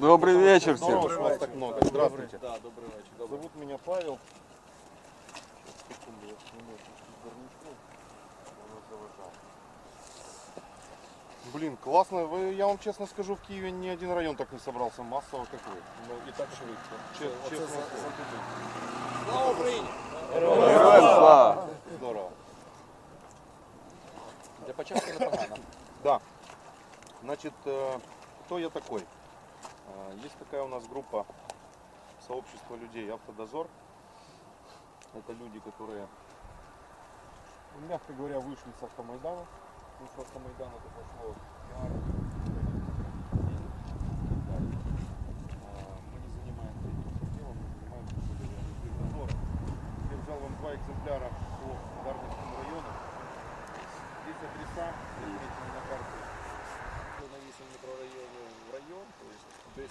Добрый вечер Здорово, всем. что вас так много. Здравствуйте. Да, добрий вечір. Зовут меня Павел. Сейчас, секунду, я сниму чуть-чуть гарнитур. Он нас заважал. Блин, классно. Вы, я вам честно скажу, в Киеве ни один район так не собрался массово, как вы. Ну, І так швидко. Че- Оце чесно за- слово. за туди. Слава Україні! Героям слава. Здорово. Для початку непогано. Да. Значит, э, кто я такой? Э, Есть такая у нас группа сообщества людей Автодозор. Это люди, которые, ну, мягко говоря, вышли с автомайдана. Ну, с автомайдана это пошло Э, Мы не занимаемся этим делом, мы занимаемся автодозором. Я взял вам два экземпляра по Дарницкому району. Здесь адреса, отмечены на карте. Район, тобто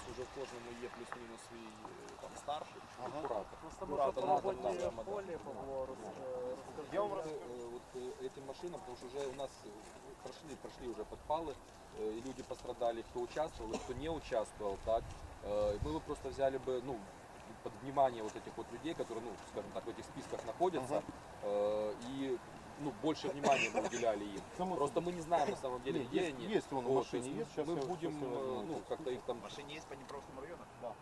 десь уже в кожному є плюс-мінус свій е, там старший, Ага. куратор. Просто Куратор, по ну, там, работе там, в там, поле, да. Павло, рас- э, расскажи. Я вам Э, расскажу. э, вот э, этим машинам, потому что уже у нас э, прошли, прошли уже подпалы, э, и люди пострадали, кто участвовал, и кто не участвовал, так. Э, и Мы бы просто взяли бы, ну, под внимание вот этих вот людей, которые, ну, скажем так, в этих списках находятся, э, и ну, больше внимания бы уделяли им. Само Просто мы не знаем на самом деле, Нет, где есть, они. есть он в Вот, машине, то есть. Сейчас мы я- будем сейчас э, ну, как-то их там В машине есть по Днепровскому району? Да.